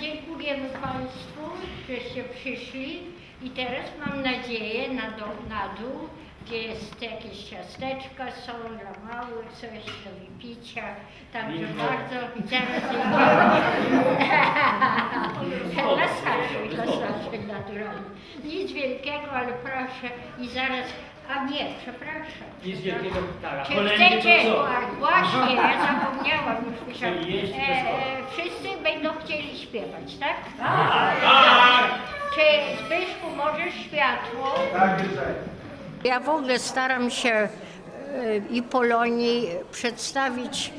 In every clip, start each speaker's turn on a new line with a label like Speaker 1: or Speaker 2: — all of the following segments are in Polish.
Speaker 1: Dziękujemy Państwu, żeście przyszli. I teraz mam nadzieję na, do, na dół, gdzie jest jakieś ciasteczka są dla małych, coś do wypicia. Także bardzo zaraz Lasarzyk, lasarzyk naturalnie. Nic wielkiego, ale proszę. I zaraz, a nie, przepraszam.
Speaker 2: Nic wielkiego, tak.
Speaker 1: Czy
Speaker 2: to
Speaker 1: chcecie,
Speaker 2: co?
Speaker 1: właśnie, ja zapomniałam już myślałam,
Speaker 2: Czyli jeść
Speaker 1: e, e, wszyscy będą chcieli śpiewać, tak?
Speaker 2: Tak!
Speaker 1: Czy Zbyszku możesz światło? Ja w ogóle staram się e, i Polonii przedstawić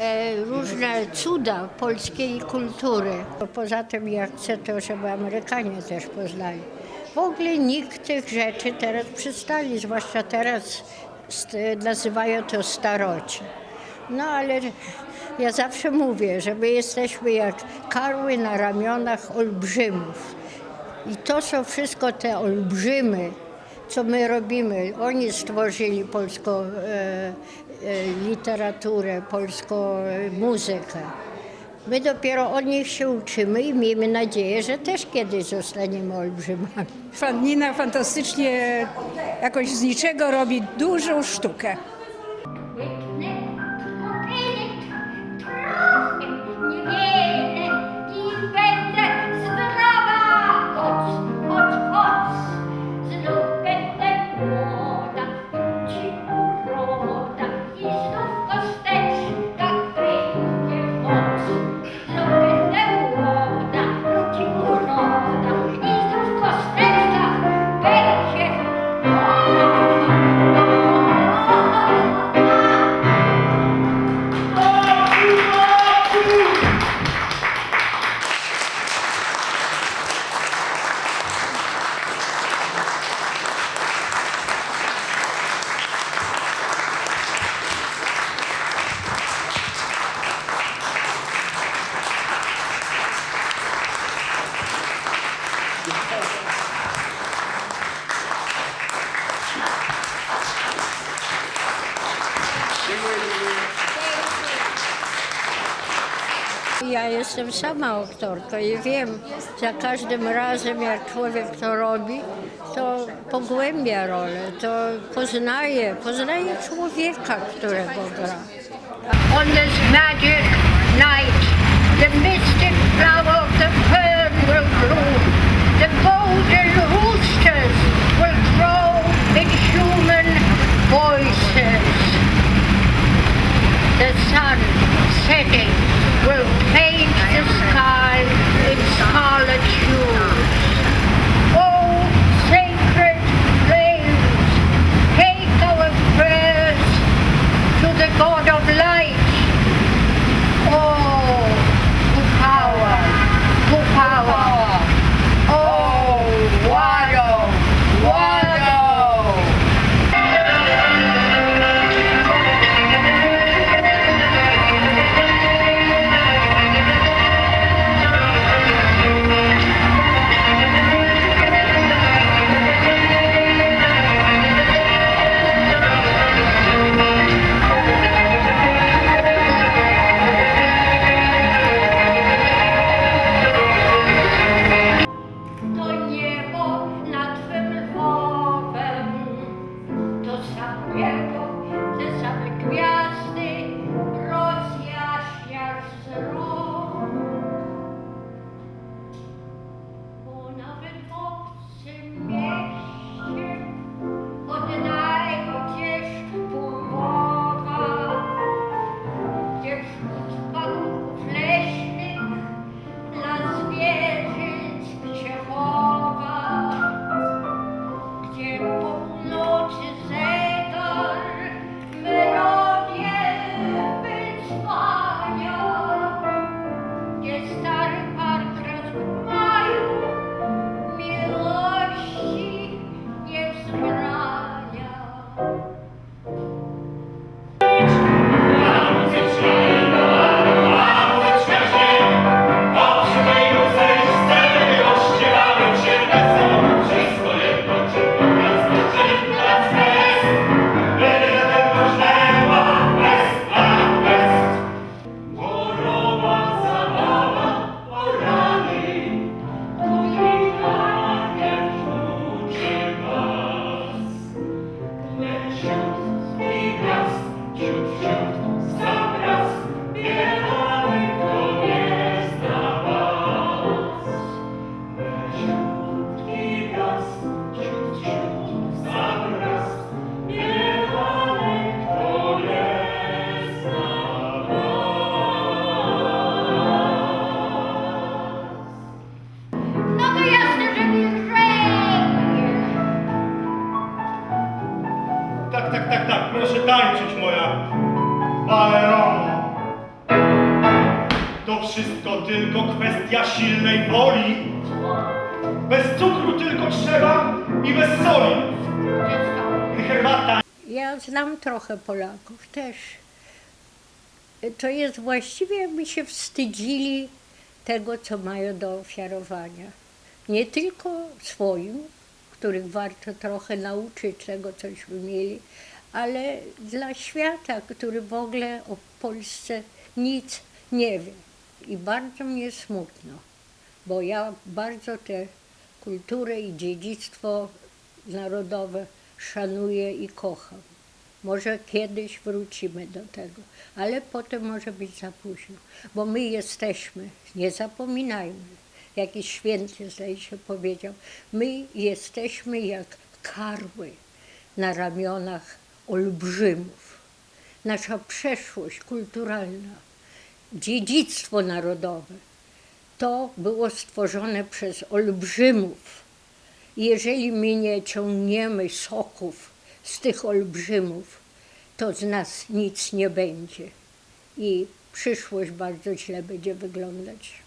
Speaker 1: e, różne cuda polskiej kultury. Poza tym ja chcę to, żeby Amerykanie też poznali. W ogóle nikt tych rzeczy teraz przystali, zwłaszcza teraz nazywają to starocie. No ale ja zawsze mówię, że my jesteśmy jak karły na ramionach olbrzymów. I to są wszystko te olbrzymy, co my robimy. Oni stworzyli polską e, e, literaturę, polską e, muzykę. My dopiero od nich się uczymy i miejmy nadzieję, że też kiedyś zostaniemy olbrzymami.
Speaker 3: Fan- fantastycznie jakoś z niczego robi dużą sztukę.
Speaker 1: Ja jestem sama aktorką i wiem, za każdym razem jak człowiek to robi, to pogłębia rolę, to poznaje, poznaje człowieka, którego gra. On this magic night, the mystic flower of the fern will bloom, the golden To
Speaker 4: wszystko tylko kwestia silnej woli. Bez cukru tylko trzeba i bez soli. Herbata
Speaker 1: Ja znam trochę Polaków też. To jest właściwie jakby się wstydzili tego, co mają do ofiarowania. Nie tylko swoim, których warto trochę nauczyć tego, cośmy mieli, ale dla świata, który w ogóle o Polsce nic nie wie. I bardzo mnie smutno, bo ja bardzo tę kulturę i dziedzictwo narodowe szanuję i kocham. Może kiedyś wrócimy do tego, ale potem może być za późno, bo my jesteśmy, nie zapominajmy, jakiś święty zdaje się powiedział, my jesteśmy jak karły na ramionach olbrzymów. Nasza przeszłość kulturalna, dziedzictwo narodowe, to było stworzone przez olbrzymów. Jeżeli my nie ciągniemy soków z tych olbrzymów, to z nas nic nie będzie i przyszłość bardzo źle będzie wyglądać.